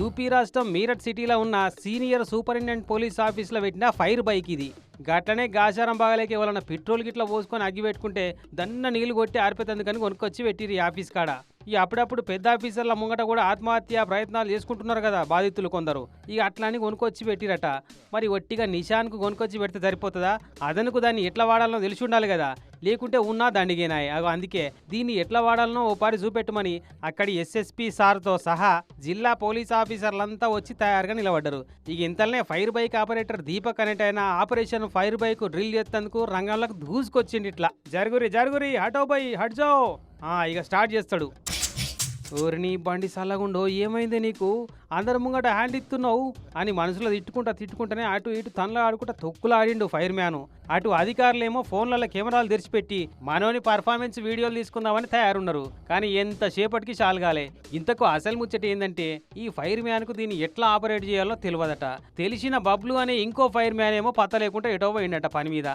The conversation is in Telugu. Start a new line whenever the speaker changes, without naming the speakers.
యూపీ రాష్ట్రం మీరట్ సిటీలో ఉన్న సీనియర్ సూపరింటెండెంట్ పోలీస్ ఆఫీస్లో పెట్టిన ఫైర్ బైక్ ఇది. గట్లనే గాచారం బాగాలేక ఎవరన్నా పెట్రోల్ గిట్ల పోసుకొని అగ్గి పెట్టుకుంటే దన్న నీళ్ళు కొట్టి ఆరిపోతుందుకని కొనుక్కొచ్చి పెట్టిరు ఈ ఆఫీస్ కాడ. ఈ అప్పుడప్పుడు పెద్ద ఆఫీసర్ల ముంగట కూడా ఆత్మహత్య ప్రయత్నాలు చేసుకుంటున్నారు కదా బాధితులు కొందరు. ఇక అట్లా అని కొనుక్కొచ్చి పెట్టిరట. మరి ఒట్టిగా నిషాన్కు కొనుక్కొచ్చి పెడితే సరిపోతుందా? అదనుకు దాన్ని ఎట్లా వాడాలనో తెలిసి ఉండాలి కదా. లేకుంటే ఉన్నా దండిగినాయి అగో అందుకే దీన్ని ఎట్లా వాడాలనో ఓ పారి చూపెట్టమని అక్కడి ఎస్ఎస్పి సార్తో సహా జిల్లా పోలీస్ ఆఫీసర్లంతా వచ్చి తయారుగా నిలబడ్డారు. ఇక ఇంతలోనే ఫైర్ బైక్ ఆపరేటర్ దీపక్ అనేటైన ఆపరేషన్ ఫైర్ బైక్ డ్రిల్ చేస్తేందుకు రంగంలోకి దూసుకొచ్చింది ఇట్లా జరుగురి జరుగురి హటో బై హట్జో ఇక స్టార్ట్ చేస్తాడు. ఓరిని బండి సల్లగుండో ఏమైంది నీకు? అందరి ముంగట హ్యాండ్ ఇస్తున్నావు అని మనసులో తిట్టుకుంటా తిట్టుకుంటేనే అటు ఇటు తనలో ఆడుకుంటా తొక్కులు ఆడిండు ఫైర్ మ్యాన్. అటు అధికారులేమో ఫోన్లలో కెమెరాలు తెరిచిపెట్టి మనోని పర్ఫార్మెన్స్ వీడియోలు తీసుకుందామని తయారున్నారు. కానీ ఎంతసేపటికి చాలగాలే. ఇంతకు అసలు ముచ్చట ఏంటంటే ఈ ఫైర్ మ్యాన్కు దీన్ని ఎట్లా ఆపరేట్ చేయాలో తెలియదట తెలిసిన బబ్లు అనే ఇంకో ఫైర్ మ్యాన్ ఏమో పత్త లేకుండా ఎటో పోయిండట పని మీద.